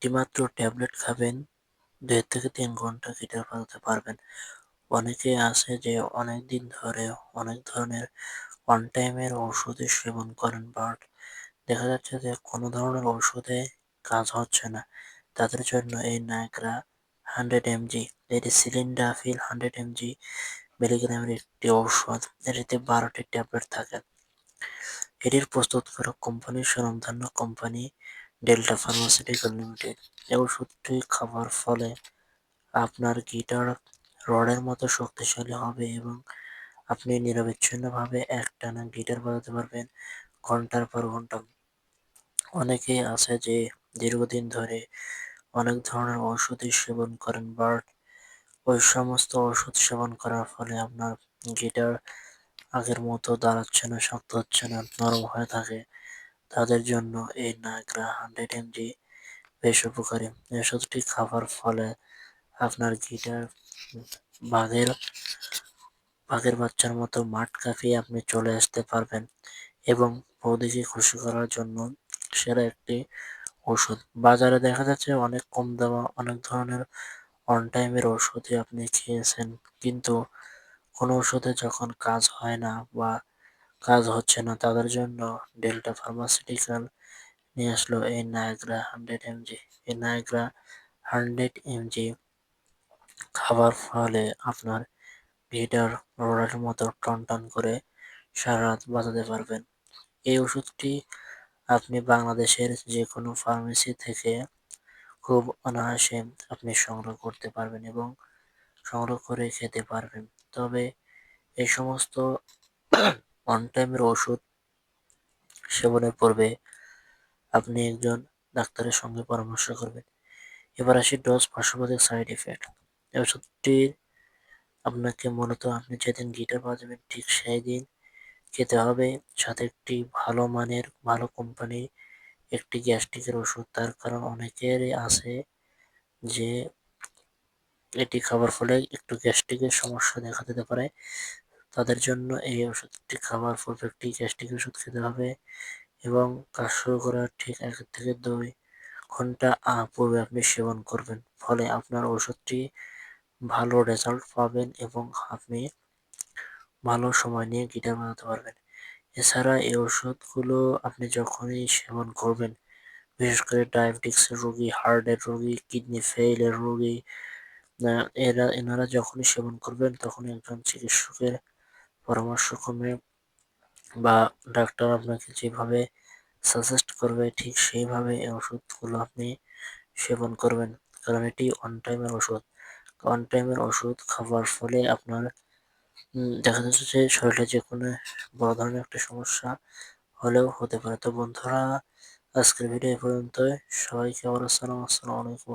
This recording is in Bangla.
একটিমাত্র ট্যাবলেট খাবেন, দুই থেকে তিন ঘণ্টা গিটার ফেলতে পারবেন। অনেকে আছে যে অনেক দিন ধরে অনেক ধরনের ওয়ান টাইমের ওষুধের সেবন করেন, বাট দেখা যাচ্ছে যে কোনো ধরনের ওষুধে কাজ হচ্ছে না। তাদের জন্য এই নায়করা হান্ড্রেড এমজি এটি সিলিন্ডাফিল হান্ড্রেড এমজি মিলিগ্রামের একটি ঔষধ, এটিতে বারোটি ট্যাবলেট থাকে। এটির প্রস্তুতকারক কোম্পানি স্বনামধন্য কোম্পানি ডেল্টা ফার্মাসিউটিক্যাল লিমিটেড। এই ওষুধটি খাওয়ার ফলে আপনার গিটার রডের মতো শক্তিশালী হবে এবং আপনি নিরবিচ্ছিন্নভাবে একটানা গিটার বাজাতে পারবেন ঘণ্টার পর ঘণ্টা। অনেকেই আছে যে দীর্ঘদিন ধরে অনেক ধরনের ওষুধই সেবন করেন, বাট ওই সমস্ত ওষুধ সেবন করার ফলে আপনার গিটার আগের মতো দাঁড়াচ্ছে না, শক্ত হচ্ছে না, নরম হয়ে থাকে। তাদের জন্য এই নায়গ্রা হান্ড্রেড এমজি বেশ উপকারী। ওষুধটি খাবার ফলে আপনার গিটার বাঘের বাঘের বাচ্চার মতো মাঠ কাঁপিয়ে আপনি চলে আসতে পারবেন এবং বৌদিকে খুশি করার জন্য সেরা একটি ওষুধ বাজারে দেখা যাচ্ছে অনেক কম দামে অনেক ধরনের অন টাইমের ওষুধই আপনি খেয়েছেন, কিন্তু কোনো ওষুধে যখন কাজ হয় না বা কাজ হচ্ছে না। তাদের জন্য ডেল্টা ফার্মাসিউটিক্যাল নিয়ে আসলো এই নায়গ্রা হান্ড্রেড এমজি। এই নায়গ্রা হান্ড্রেড এমজি খাবার ফলে আপনার গিটার রোডের মতো টন টন করে সারা রাত বাজাতে পারবেন। এই ওষুধটি আপনি বাংলাদেশের যে কোনো ফার্মেসি থেকে খুব অনায়াসে আপনি সংগ্রহ করতে পারবেন এবং সংগ্রহ করে খেতে পারবেন। তবে এই সমস্ত অন টাইমের ওষুধ সেবনের পূর্বে আপনি একজন ডাক্তারের সঙ্গে পরামর্শ করবেন। এবার আসি ডোজ পার্শ্ববার্ধক সাইড এফেক্ট এই ওষুধটির আপনাকে মূলত আপনি যেদিন গিটার বাজাবেন ঠিক সেই দিন খেতে হবে। সাথে একটি ভালো মানের, ভালো কোম্পানির একটি গ্যাস্ট্রিকের ওষুধ। তার কারণ অনেকেরই আছে যে এটি খাবার ফলে একটু গ্যাস্ট্রিকের সমস্যা দেখা দিতে পারে। তাদের জন্য এই ওষুধটি খাবার পূর্বে একটি গ্যাস্ট্রিক ওষুধ খেতে হবে এবং কাজ শুরু করার ঠিক এক থেকে দুই ঘণ্টা পূর্বে আপনি সেবন করবেন। ফলে আপনার ওষুধটি ভালো রেজাল্ট পাবেন এবং আপনি ভালো সময় নিয়ে গিটার বানাতে পারবেন। এছাড়া এই ওষুধগুলো আপনি যখনই সেবন করবেন, বিশেষ করে ডায়াবেটিক্সের রোগী হার্টের রোগী কিডনি ফেইলের রোগী এরা, এনারা যখনই সেবন করবেন তখন একজন চিকিৎসকের পরামর্শক্রমে বা ডাক্তার আপনাকে যেভাবে সাজেস্ট করবে, ঠিক সেইভাবে এই ওষুধগুলো আপনি সেবন করবেন। কারণ এটি অন টাইমের ওষুধ। অন টাইমের ওষুধ খাওয়ার ফলে আপনার দেখা যাচ্ছে যে শরীরে যে কোনো বড় ধরনের একটা সমস্যা হলেও হতে পারে। তো বন্ধুরা, আজকের ভিডিও এই পর্যন্ত সবাইকে আবার আসসালাম আসসালামু আলাইকুম।